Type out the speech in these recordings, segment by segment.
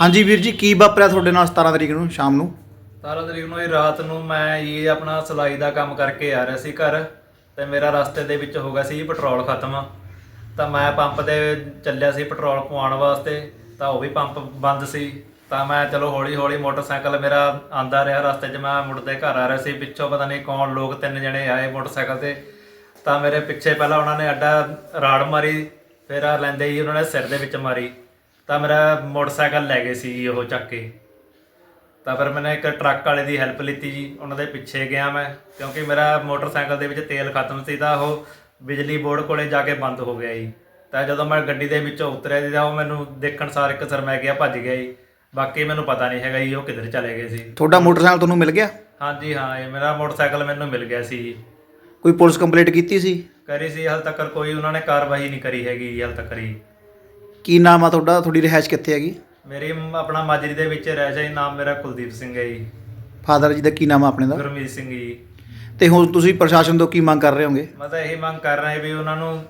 ਹਾਂਜੀ ਵੀਰ ਜੀ, ਕੀ ਵਾਪਰਿਆ ਤੁਹਾਡੇ ਨਾਲ 17 ਤਰੀਕ ਨੂੰ, ਸ਼ਾਮ ਨੂੰ? 17 ਤਰੀਕ ਨੂੰ ਇਹ ਰਾਤ ਨੂੰ ਮੈਂ ਇਹ ਆਪਣਾ ਸਿਲਾਈ ਦਾ ਕੰਮ ਕਰਕੇ ਆ ਰਿਹਾ ਸੀ ਘਰ, ਤੇ ਮੇਰਾ ਰਸਤੇ ਦੇ ਵਿੱਚ ਹੋ ਗਿਆ ਸੀ ਪੈਟਰੋਲ ਖਤਮ। ਤਾਂ ਮੈਂ ਪੰਪ ਤੇ ਚੱਲਿਆ ਸੀ ਪੈਟਰੋਲ ਪਵਾਉਣ ਵਾਸਤੇ, ਤਾਂ ਉਹ ਵੀ ਪੰਪ ਬੰਦ ਸੀ। ਤਾਂ ਮੈਂ ਚਲੋ ਹੌਲੀ ਹੌਲੀ ਮੋਟਰਸਾਈਕਲ ਮੇਰਾ ਆਂਦਾ ਰਿਹਾ ਰਸਤੇ 'ਚ, ਮੈਂ ਮੁੜਦੇ ਘਰ ਆ ਰਿਹਾ ਸੀ, ਪਿੱਛੋਂ ਪਤਾ ਨਹੀਂ ਕੌਣ ਲੋਕ ਤਿੰਨ ਜਣੇ ਆਏ ਮੋਟਰਸਾਈਕਲ ਤੇ। ਤਾਂ ਮੇਰੇ ਪਿੱਛੇ ਪਹਿਲਾਂ ਉਹਨਾਂ ਨੇ ਅੱਡਾ ਰਾੜ ਮਾਰੀ, ਫਿਰ ਆ ਲੈਂਦੇ ਹੀ ਉਹਨਾਂ ਨੇ ਸਿਰ ਦੇ ਵਿੱਚ ਮਾਰੀ। ਤਾਂ ਮੇਰਾ ਮੋਟਰਸਾਈਕਲ ਲੈ ਗਏ ਸੀ ਉਹ ਚੱਕ ਕੇ। ਤਾਂ ਫਿਰ ਮੈंने ਇੱਕ ਟਰੱਕ ਵਾਲੇ ਦੀ ਹੈਲਪ ਲਿੱਤੀ ਜੀ ਉਹਨਾਂ ਦੇ ਪਿੱਛੇ ਗਿਆ ਮੈਂ। ਕਿਉਂਕਿ ਮੇਰਾ ਮੋਟਰਸਾਈਕਲ ਦੇ ਵਿੱਚ ਤੇਲ ਖਤਮ ਸੀ ਤਾਂ ਉਹ ਬਿਜਲੀ ਬੋਰਡ ਕੋਲੇ ਜਾ ਕੇ ਬੰਦ ਹੋ ਗਿਆ ਜੀ। ਤਾਂ ਜਦੋਂ ਮੈਂ ਗੱਡੀ ਦੇ ਵਿੱਚੋਂ ਉਤਰਿਆ ਜੀ ਤਾਂ ਉਹ ਮੈਨੂੰ ਦੇਖਣ ਸਾਰ ਇੱਕ ਸਰ ਮੈਂ ਗਿਆ ਭੱਜ ਗਿਆ ਜੀ। ਬਾਕੀ ਮੈਨੂੰ ਪਤਾ ਨਹੀਂ ਹੈਗਾ ਜੀ ਉਹ ਕਿੱਧਰ ਚਲੇ ਗਏ ਸੀ। ਤੁਹਾਡਾ ਮੋਟਰਸਾਈਕਲ ਤੁਹਾਨੂੰ ਮਿਲ ਗਿਆ? ਹਾਂਜੀ ਹਾਂ ਇਹ ਮੇਰਾ ਮੋਟਰਸਾਈਕਲ ਮੈਨੂੰ ਮਿਲ ਗਿਆ ਸੀ ਜੀ। ਕੋਈ ਪੁਲਿਸ ਕੰਪਲੇਂਟ ਕੀਤੀ ਸੀ? ਕਰੀ ਸੀ ਹਾਲ ਤੱਕ ਕੋਈ ਉਹਨਾਂ ਨੇ ਕਾਰਵਾਈ ਨਹੀਂ ਕਰੀ ਹੈਗੀ ਜੀ ਹਾਲ ਤੱਕ ਹੀ ਕੀ ਨਾਮ ਆ ਤੁਹਾਡਾ? ਤੁਹਾਡੀ ਰਿਹਾਇਸ਼ ਕਿੱਥੇ ਹੈਗੀ? ਮੇਰੀ ਮ- ਆਪਣਾ ਮਾਜਰੀ ਦੇ ਵਿੱਚ ਰਹਿ ਜੀ ਨਾਮ ਮੇਰਾ ਕੁਲਦੀਪ ਸਿੰਘ ਹੈ ਜੀ। ਫਾਦਰ ਜੀ ਦਾ ਕੀ ਨਾਮ ਆ ਆਪਣੇ ਦਾ? ਗੁਰਮੀਤ ਸਿੰਘ ਜੀ। ਤੇ ਹੁਣ ਤੁਸੀਂ ਪ੍ਰਸ਼ਾਸਨ ਤੋਂ ਕੀ ਮੰਗ ਕਰ ਰਹੇ ਹੋਗੇ? ਮੈਂ ਤਾਂ ਇਹੀ ਮੰਗ ਕਰ ਰਿਹਾ ਵੀ ਉਹਨਾਂ ਨੂੰ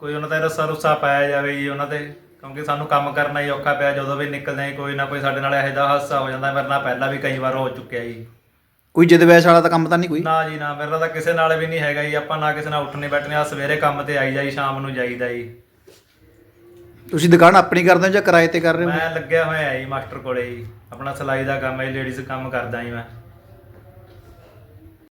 ਕੋਈ ਉਹਨਾਂ ਦਾ ਰਸਾ ਰੁੱਸਾ ਪਾਇਆ ਜਾਵੇ ਜੀ ਉਹਨਾਂ ਤੇ ਕਿਉਂਕਿ ਸਾਨੂੰ ਕੰਮ ਕਰਨਾ ਹੀ ਔਖਾ ਪਿਆ ਜਦੋਂ ਵੀ ਨਿਕਲਦੇ ਹਾਂ ਕੋਈ ਨਾ ਕੋਈ ਸਾਡੇ ਨਾਲ ਇਹੋ ਜਿਹਾ ਹਾਦਸਾ ਹੋ ਜਾਂਦਾ ਮੇਰੇ ਨਾਲ ਪਹਿਲਾਂ ਵੀ ਕਈ ਵਾਰ ਹੋ ਚੁੱਕਿਆ ਜੀ। ਕੋਈ ਜਿੱਦ ਵੈਸ ਵਾਲਾ ਤਾਂ ਕੰਮ ਤਾਂ ਨਹੀਂ ਕੋਈ? ਨਾ ਜੀ ਨਾ ਮੇਰੇ ਨਾਲ ਤਾਂ ਕਿਸੇ ਨਾਲ ਵੀ ਨਹੀਂ ਹੈਗਾ ਜੀ ਆਪਾਂ ਨਾ ਕਿਸੇ ਨਾਲ ਉੱਠਣੇ ਬੈਠਣੇ ਆ ਸਵੇਰੇ ਕੰਮ ਤੇ ਆਈ ਜਾਈ ਸ਼ਾਮ ਨੂੰ ਜਾਈਦਾ ਜੀ। ਤੁਸੀਂ ਦੁਕਾਨ ਆਪਣੀ ਕਰਦੇ ਹੋ ਜਾਂ ਕਿਰਾਏ ਤੇ ਕਰ ਰਹੇ ਹੋ? ਮੈਂ ਲੱਗਿਆ ਹੋਇਆ ਜੀ ਮਾਸਟਰ ਕੋਲੇ ਜੀ। ਆਪਣਾ ਸਿਲਾਈ ਦਾ ਕੰਮ ਹੈ ਲੇਡੀਜ਼ ਕੰਮ ਕਰਦਾ ਜੀ ਮੈਂ।